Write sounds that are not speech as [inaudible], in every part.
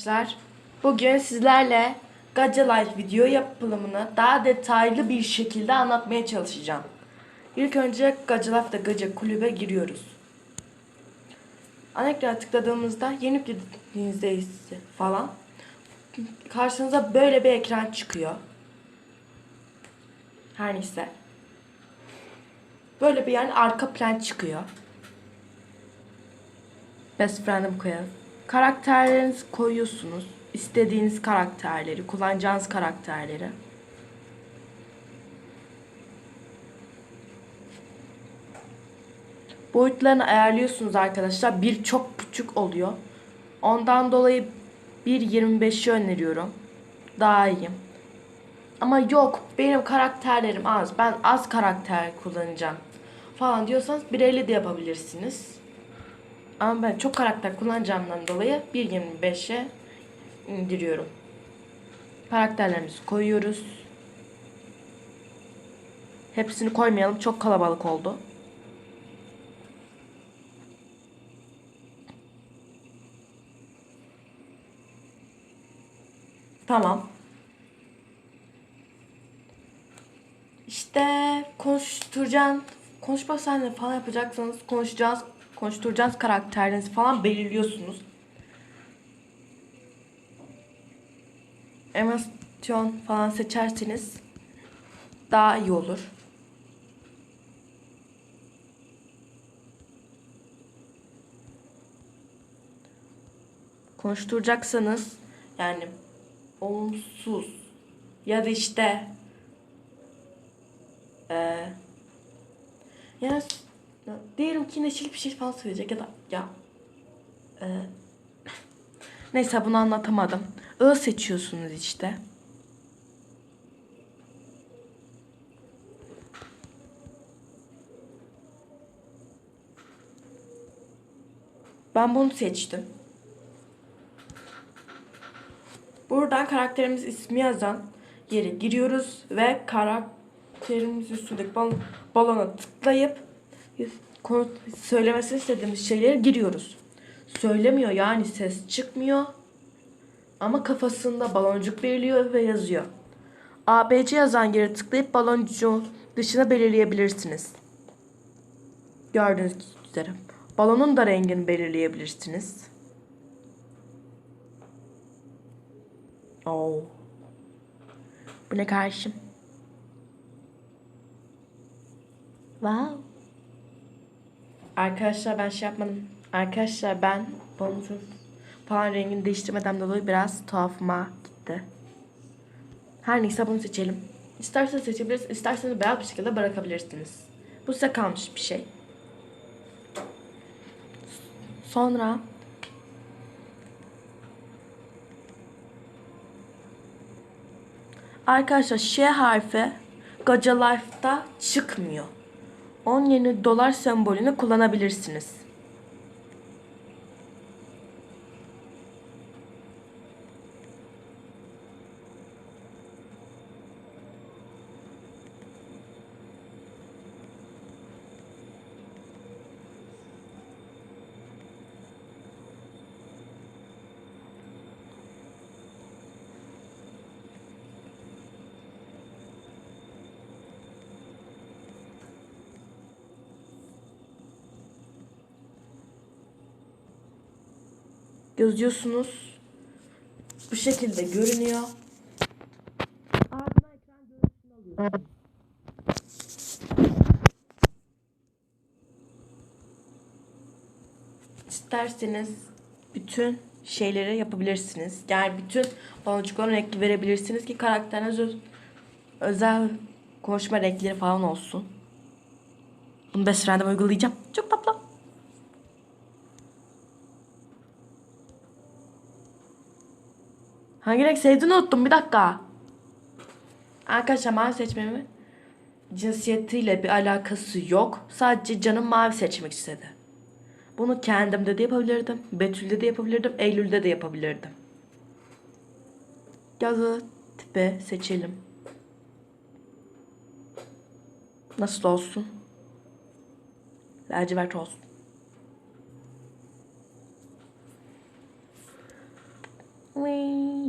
Arkadaşlar bugün sizlerle Gaca Life video yapılımını daha detaylı bir şekilde anlatmaya çalışacağım. İlk önce Gaca Life'da Gaca kulübe giriyoruz. Ana ekrana tıkladığımızda yeni yüklediğinizde falan karşınıza böyle bir ekran çıkıyor. Her neyse. Böyle bir yani arka plan çıkıyor. Best friend'im koyalım. Karakterlerinizi koyuyorsunuz. İstediğiniz karakterleri, kullanacağınız karakterleri. Boyutlarını ayarlıyorsunuz arkadaşlar. Bir çok küçük oluyor. Ondan dolayı 1.25'i öneriyorum. Daha iyi. Ama yok benim karakterlerim az. Ben az karakter kullanacağım falan diyorsanız 1.50 de yapabilirsiniz. Ama ben çok karakter kullanacağımdan dolayı 1.25'e indiriyorum. Karakterlerimizi koyuyoruz. Hepsini koymayalım. Çok kalabalık oldu. Tamam. İşte konuşturacağın, konuşma sahne falan yapacaksanız konuşacağız, konuşturacağınız karakterlerinizi falan belirliyorsunuz. Animasyon falan seçerseniz daha iyi olur. Konuşturacaksanız yani olumsuz ya da işte ee, yani diyelim ki neşeli bir şey falan söyleyecek ya da ya e, [laughs] neyse bunu anlatamadım. I seçiyorsunuz işte. Ben bunu seçtim. Buradan karakterimiz ismi yazan yere giriyoruz ve karakterimiz üstündeki bal balona tıklayıp konu söylemesini istediğimiz şeylere giriyoruz. Söylemiyor yani ses çıkmıyor. Ama kafasında baloncuk belirliyor ve yazıyor. ABC yazan yere tıklayıp baloncuğun dışına belirleyebilirsiniz. Gördüğünüz üzere. Balonun da rengini belirleyebilirsiniz. Oo. Bu ne karşım? Wow. Arkadaşlar ben şey yapmadım. Arkadaşlar ben boncuk falan rengini değiştirmeden dolayı biraz tuhafıma gitti. Her neyse bunu seçelim. İsterseniz seçebilirsiniz, isterseniz beyaz bir şekilde bırakabilirsiniz. Bu size kalmış bir şey. Sonra Arkadaşlar Ş harfi Gaca Life'da çıkmıyor. 10 yeni dolar sembolünü kullanabilirsiniz. Yazıyorsunuz. Bu şekilde görünüyor. Ardından ekran görüntüsünü alıyorsunuz. İsterseniz bütün şeyleri yapabilirsiniz. Yani bütün baloncukların renkli verebilirsiniz ki karakteriniz öz- özel konuşma renkleri falan olsun. Bunu best friend'e uygulayacağım. Çok tatlı. Hangi renk sevdiğini unuttum bir dakika. Arkadaşlar mavi seçmemi cinsiyetiyle bir alakası yok. Sadece canım mavi seçmek istedi. Bunu kendimde de yapabilirdim. Betül'de de yapabilirdim. Eylül'de de yapabilirdim. Yazı tipi seçelim. Nasıl olsun? Lacivert olsun.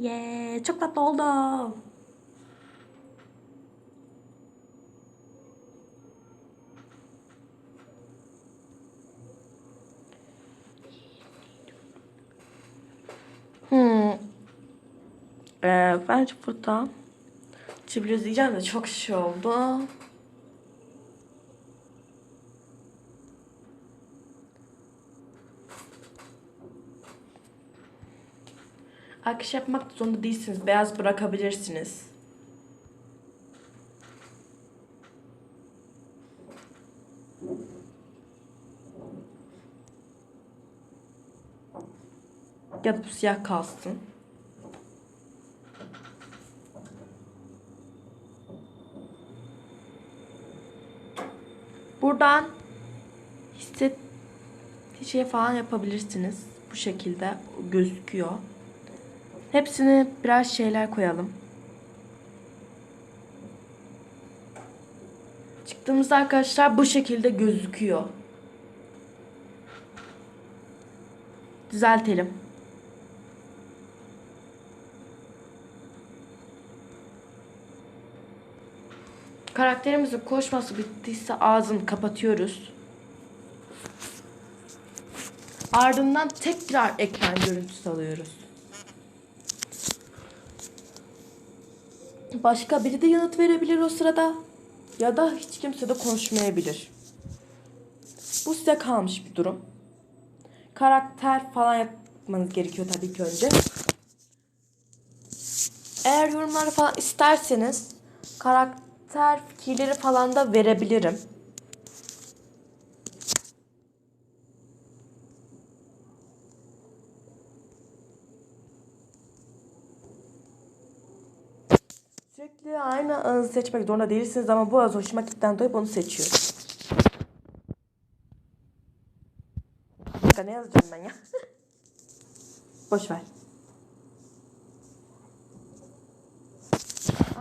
Yeah. Çok tatlı oldu. Hmm. Ee, bence burada çibiliz diyeceğim de çok şey oldu. Akış yapmak zorunda değilsiniz. Beyaz bırakabilirsiniz. Ya da bu siyah kalsın. Buradan hisset şey falan yapabilirsiniz. Bu şekilde gözüküyor. Hepsini biraz şeyler koyalım. Çıktığımızda arkadaşlar bu şekilde gözüküyor. Düzeltelim. Karakterimizin koşması bittiyse ağzını kapatıyoruz. Ardından tekrar ekran görüntüsü alıyoruz. Başka biri de yanıt verebilir o sırada. Ya da hiç kimse de konuşmayabilir. Bu size kalmış bir durum. Karakter falan yapmanız gerekiyor tabii ki önce. Eğer yorumları falan isterseniz karakter fikirleri falan da verebilirim. Sürekli aynı ağızı seçmek zorunda değilsiniz ama bu ağız hoşuma gitten dolayı bunu seçiyorum. Kanka ne yazacağım ben ya? [laughs] Boş ver.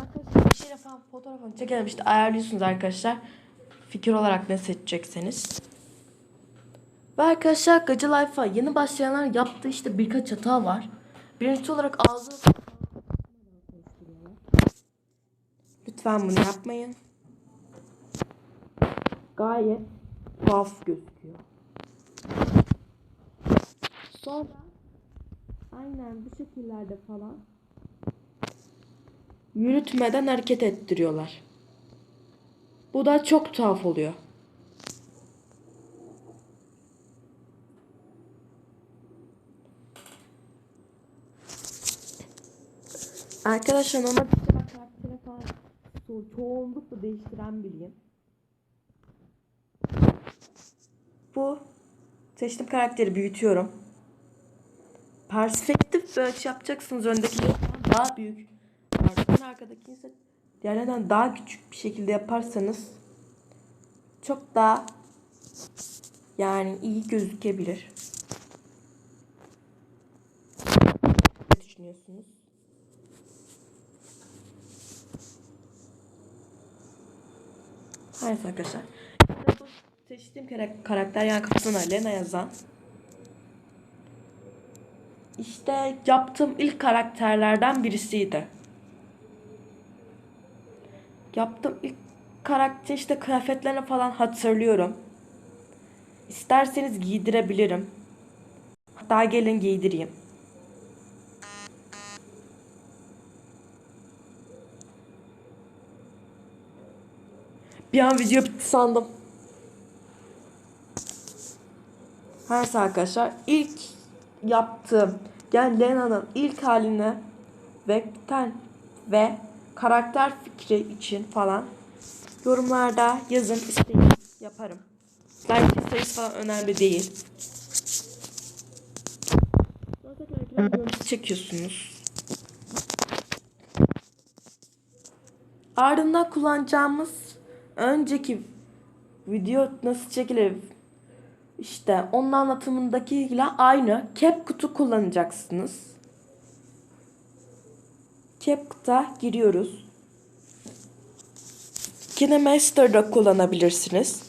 Arkadaşlar bir şeyle falan fotoğrafını çekelim işte ayarlıyorsunuz arkadaşlar. Fikir olarak ne seçecekseniz. Ve arkadaşlar Gacı Life'a yeni başlayanlar yaptığı işte birkaç hata var. Birincisi olarak ağzı Lütfen bunu yapmayın. Gayet tuhaf gözüküyor. Sonra aynen bu şekillerde falan yürütmeden hareket ettiriyorlar. Bu da çok tuhaf oluyor. Arkadaşlar normalde işte ben karaktere falan ço- çoğunlukla değiştiren biriyim. Bu seçtiğim karakteri büyütüyorum. Perspektif bir açı yapacaksınız. Öndeki daha büyük. Arkadan arkadaki ise diğerlerden daha küçük bir şekilde yaparsanız çok daha yani iyi gözükebilir. Ne düşünüyorsunuz? Evet arkadaşlar. Seçtiğim kara- karakter yani kafasına Lena yazan. İşte yaptığım ilk karakterlerden birisiydi. Yaptığım ilk karakter işte kıyafetlerini falan hatırlıyorum. İsterseniz giydirebilirim. Hatta gelin giydireyim. Bir an video bitti sandım. Her arkadaşlar ilk yaptığım yani Lena'nın ilk haline ve ve karakter fikri için falan yorumlarda yazın isteyin yaparım. Like sayısı falan önemli değil. Çekiyorsunuz. Ardından kullanacağımız önceki video nasıl çekilir işte onun anlatımındakiyle aynı CapCut'u kullanacaksınız. CapCut'a giriyoruz. KineMaster'da kullanabilirsiniz.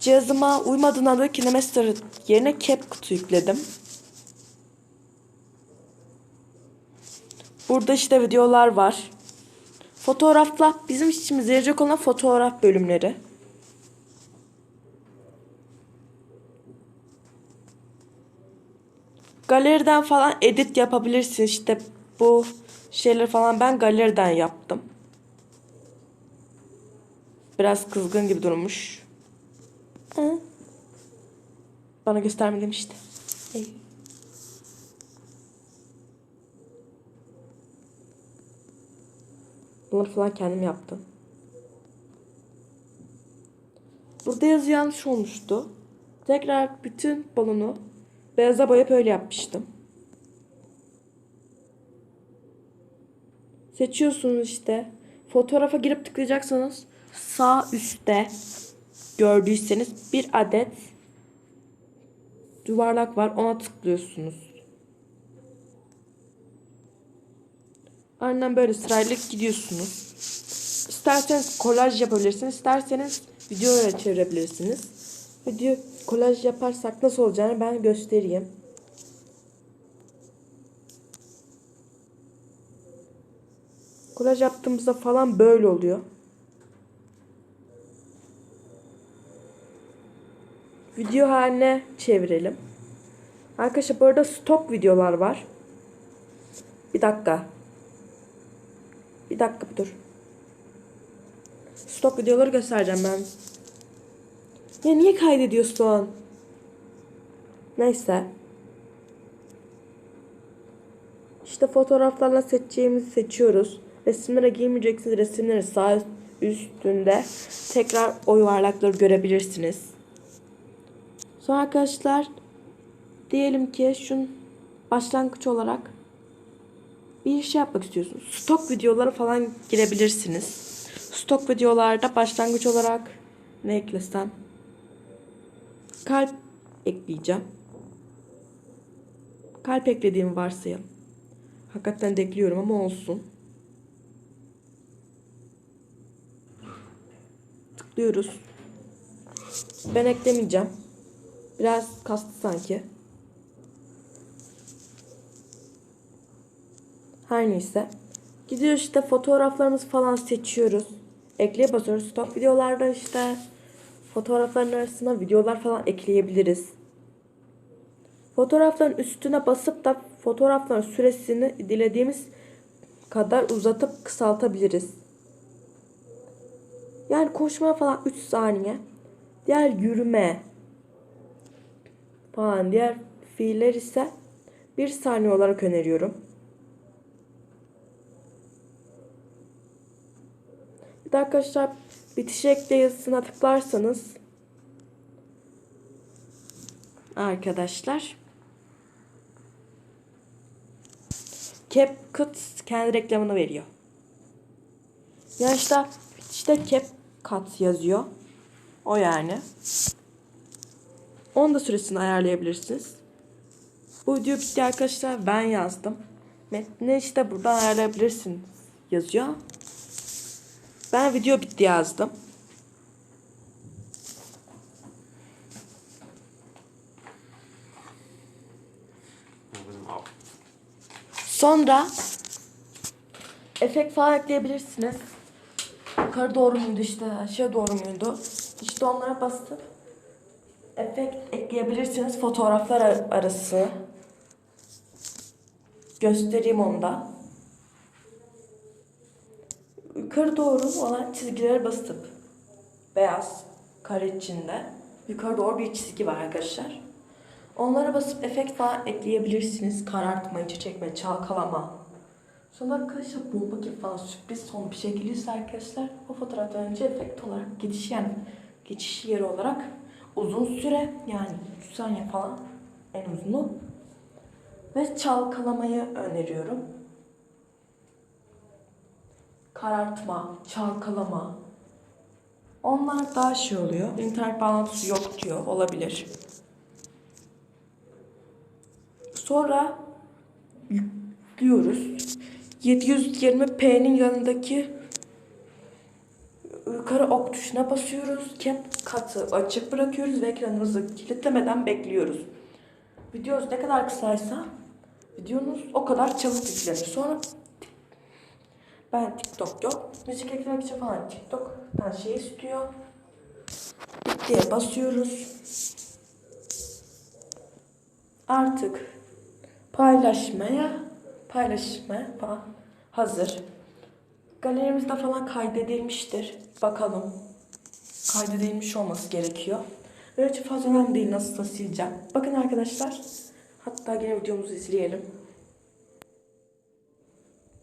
Cihazıma uymadığından dolayı KineMaster yerine CapCut'u yükledim. Burada işte videolar var. Fotoğrafla bizim işimize yarayacak olan fotoğraf bölümleri. Galeriden falan edit yapabilirsin işte bu şeyler falan ben galeriden yaptım. Biraz kızgın gibi durmuş. Hı. Bana gösterme demişti. Ey. Bunları falan kendim yaptım. Burada yazı yanlış olmuştu. Tekrar bütün balonu beyaza boyayıp öyle yapmıştım. Seçiyorsunuz işte. Fotoğrafa girip tıklayacaksınız. Sağ üstte gördüyseniz bir adet yuvarlak var. Ona tıklıyorsunuz. Aynen böyle sırayla gidiyorsunuz. İsterseniz kolaj yapabilirsiniz. isterseniz videoya çevirebilirsiniz. Video kolaj yaparsak nasıl olacağını ben göstereyim. Kolaj yaptığımızda falan böyle oluyor. Video haline çevirelim. Arkadaşlar bu arada stok videolar var. Bir dakika. Bir dakika dur. Stok videoları göstereceğim ben. Ya niye kaydediyorsun? Neyse. İşte fotoğraflarla seçeceğimizi seçiyoruz. Resimlere giymeyeceksiniz. Resimleri sağ üstünde tekrar o yuvarlakları görebilirsiniz. Sonra arkadaşlar diyelim ki şun başlangıç olarak bir şey yapmak istiyorsunuz. Stok videoları falan girebilirsiniz. Stok videolarda başlangıç olarak ne eklesem? Kalp ekleyeceğim. Kalp eklediğimi varsayalım. Hakikaten de ekliyorum ama olsun. Tıklıyoruz. Ben eklemeyeceğim. Biraz kastı sanki. Her neyse. Gidiyor işte fotoğraflarımızı falan seçiyoruz. Ekleye basıyoruz. Stok videolarda işte fotoğrafların arasına videolar falan ekleyebiliriz. Fotoğrafların üstüne basıp da fotoğrafların süresini dilediğimiz kadar uzatıp kısaltabiliriz. Yani koşma falan 3 saniye. Diğer yürüme falan diğer fiiller ise 1 saniye olarak öneriyorum. Bir de arkadaşlar bitiş ekle yazısına tıklarsanız arkadaşlar CapCut kendi reklamını veriyor. Yani işte, işte CapCut yazıyor. O yani. Onun da süresini ayarlayabilirsiniz. Bu video bitti arkadaşlar. Ben yazdım. Metni işte buradan ayarlayabilirsiniz yazıyor. Ben video bitti yazdım. Sonra efekt falan ekleyebilirsiniz. Yukarı doğru muydu işte aşağı doğru muydu? İşte onlara basıp efekt ekleyebilirsiniz fotoğraflar ar- arası. Göstereyim onu da. Yukarı doğru olan çizgilere basıp beyaz kare içinde yukarı doğru bir çizgi var arkadaşlar. Onlara basıp efekt falan ekleyebilirsiniz. Karartma, içi çekme, çalkalama. Sonra arkadaşlar bomba gibi falan sürpriz son bir şey arkadaşlar o fotoğraftan önce efekt olarak geçiş yani geçiş yeri olarak uzun süre yani 3 saniye falan en uzunu ve çalkalamayı öneriyorum. Karartma, çalkalama. Onlar daha şey oluyor. İnternet bağlantısı yok diyor. Olabilir. Sonra yüklüyoruz. 720p'nin yanındaki yukarı ok tuşuna basıyoruz. Cap katı açık bırakıyoruz ve ekranımızı kilitlemeden bekliyoruz. Videonuz ne kadar kısaysa videonuz o kadar çabuk yüklenir. Sonra Ben TikTok yok. Müzik için falan TikTok'tan şey istiyor. Bittiye basıyoruz. Artık paylaşmaya paylaşmaya falan hazır. Galerimizde falan kaydedilmiştir. Bakalım. Kaydedilmiş olması gerekiyor. Böyle çok fazla önemli değil nasılsa sileceğim. Bakın arkadaşlar. Hatta yine videomuzu izleyelim.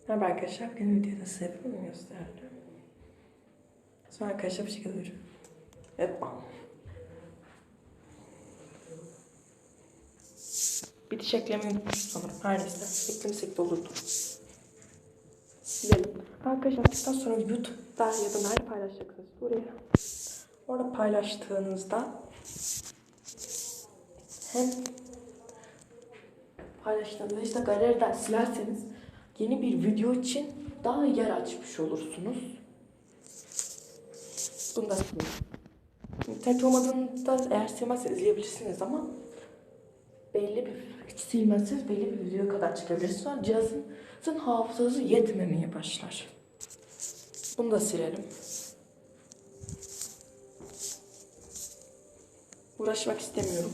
Merhaba arkadaşlar. Yine videoda size yapımı gösterdim. Sonra arkadaşlar bir şekilde duruyor. Evet bam. Bitiş unutmuşum sanırım. Her neyse. Eklemesek de olurdu. Silelim. Arkadaşlar sonra YouTube'da ya da nerede paylaşacaksınız? Buraya. Orada paylaştığınızda hem paylaştığınızda işte galeriden silerseniz yeni bir video için daha yer açmış olursunuz. Bunu da sileyim. İnternet olmadığında eğer silmezseniz izleyebilirsiniz ama belli bir hiç silmezseniz belli bir videoya kadar çıkabilirsiniz. Sonra cihazın hafızası yetmemeye başlar. Bunu da silelim. Uğraşmak istemiyorum.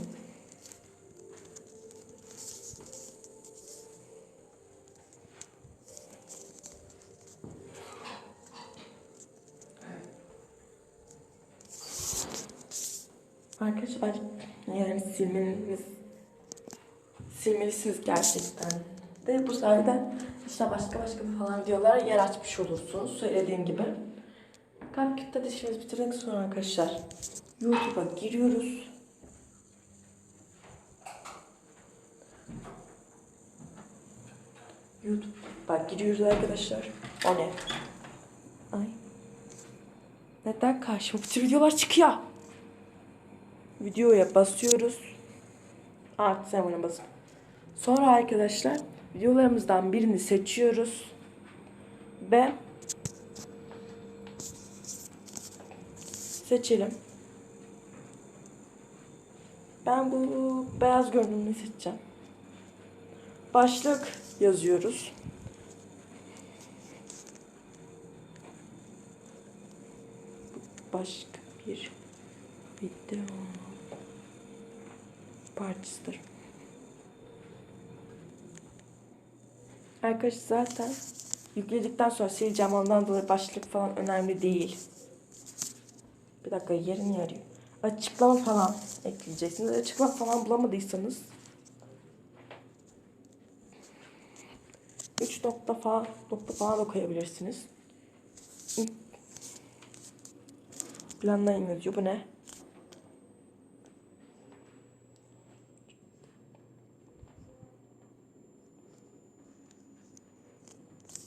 Arkadaşlar yani silmeniz silmelisiniz gerçekten. De bu sayede işte başka başka falan videolara yer açmış olursunuz söylediğim gibi. Kalp kitle dişimizi bitirdikten sonra arkadaşlar YouTube'a giriyoruz. YouTube'a giriyoruz arkadaşlar. O ne? Ay. Neden karşıma bütün videolar çıkıyor? Videoya basıyoruz. Artık sen buna basın. Sonra arkadaşlar videolarımızdan birini seçiyoruz. Ve seçelim. Ben bu beyaz görünümünü seçeceğim. Başlık yazıyoruz. Başka bir video parçasıdır. Arkadaşlar zaten yükledikten sonra sileceğim ondan dolayı başlık falan önemli değil. Bir dakika yerini arıyor. Açıklama falan ekleyeceksiniz. Açıklama falan bulamadıysanız 3 nokta falan nokta falan da koyabilirsiniz. Planlayın yazıyor. Bu ne?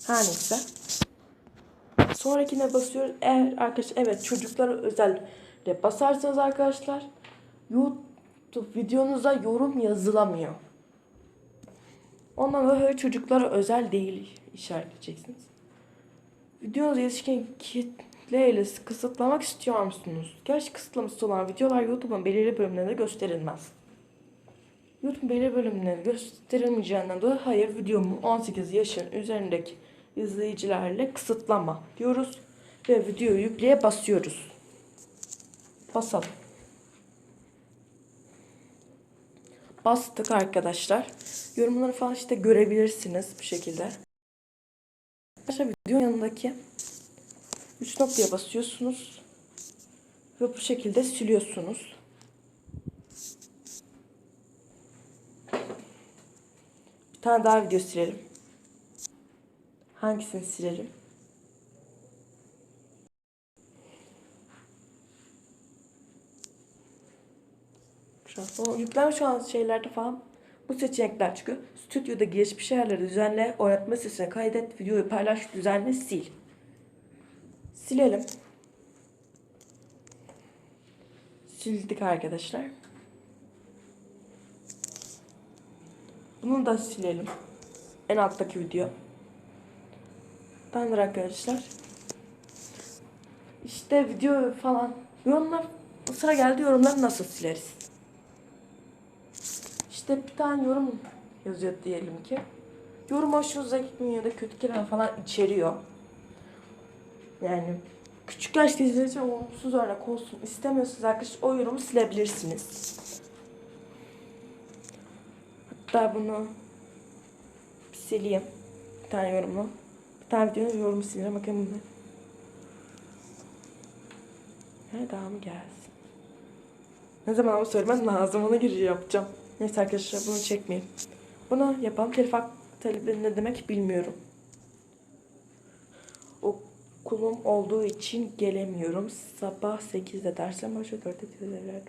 Her neyse. Sonrakine basıyoruz. Eğer arkadaşlar evet çocuklara özel de basarsanız arkadaşlar YouTube videonuza yorum yazılamıyor. Ondan dolayı çocuklara özel değil işaretleyeceksiniz. Videonuzu yetişkin kitleyle kısıtlamak istiyor musunuz? Gerçi kısıtlaması olan videolar YouTube'un belirli bölümlerinde gösterilmez. YouTube belirli bölümleri gösterilmeyeceğinden dolayı hayır videomu 18 yaşın üzerindeki izleyicilerle kısıtlama diyoruz ve videoyu yükleye basıyoruz. Basalım. Bastık arkadaşlar. Yorumları falan işte görebilirsiniz bu şekilde. Arkadaşlar videonun yanındaki 3 noktaya basıyorsunuz ve bu şekilde siliyorsunuz. Bir tane daha video silelim. Hangisini silelim? Şu an, o yüklenmiş olan şeylerde falan bu seçenekler çıkıyor. Stüdyoda geçmiş yerleri düzenle, oynatma sesini kaydet, videoyu paylaş, düzenle, sil. Silelim. Sildik arkadaşlar. Bunu da silelim. En alttaki video. Tamamdır arkadaşlar. İşte video falan. Yorumlar sıra geldi yorumları nasıl sileriz? İşte bir tane yorum yazıyor diyelim ki. Yorum hoşunuza gitmiyor da kötü kelime falan içeriyor. Yani küçük yaşta izleyince olumsuz örnek olsun istemiyorsanız arkadaşlar o yorumu silebilirsiniz. Hatta bunu sileyim. Bir tane yorumu. Tane videonun yorumu sileyim. Bakın bunu. Ha, daha mı gelsin? Ne zaman ama söylemem lazım. Ona giriş yapacağım. Neyse arkadaşlar bunu çekmeyeyim. Bunu yapalım. Telif hak talebi ne demek bilmiyorum. Okulum olduğu için gelemiyorum. Sabah 8'de dersim başlıyor. 4'te diziler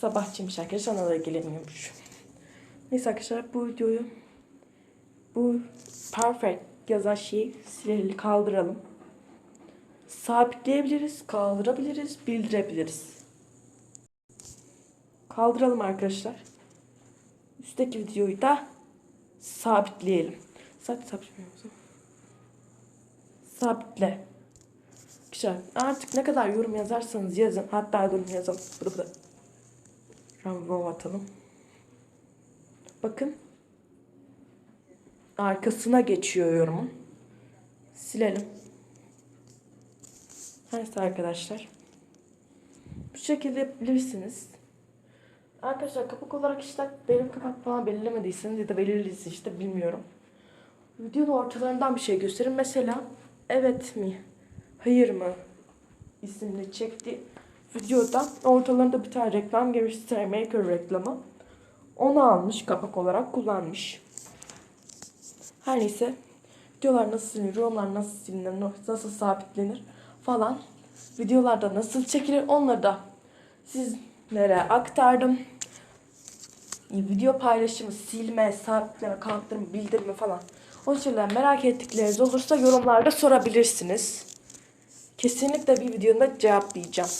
Sabahçıymış arkadaşlar. Ona da gelemiyormuş. Neyse arkadaşlar bu videoyu bu perfect yazan şeyi silelim kaldıralım. Sabitleyebiliriz, kaldırabiliriz, bildirebiliriz. Kaldıralım arkadaşlar. Üstteki videoyu da sabitleyelim. Sadece sabitleyelim. Sabitle. Güzel. Artık ne kadar yorum yazarsanız yazın. Hatta durun yazalım. Bıdı bıdı. Rambo atalım. Bakın. Arkasına geçiyor yorumun. Silelim. Neyse arkadaşlar. Bu şekilde yapabilirsiniz. Arkadaşlar kapak olarak işte benim kapak falan belirlemediyseniz ya da belirliyse işte bilmiyorum. Videonun ortalarından bir şey gösterin. Mesela evet mi, hayır mı isimli çekti videoda ortalarında bir tane reklam girmiş Maker reklamı. Onu almış kapak olarak kullanmış. Her neyse videolar nasıl silinir, yorumlar nasıl silinir, nasıl sabitlenir falan videolarda nasıl çekilir onları da sizlere aktardım. Video paylaşımı, silme, sabitleme, kaldırma, bildirme falan. O şeyler merak ettikleriniz olursa yorumlarda sorabilirsiniz. Kesinlikle bir videomda cevaplayacağım.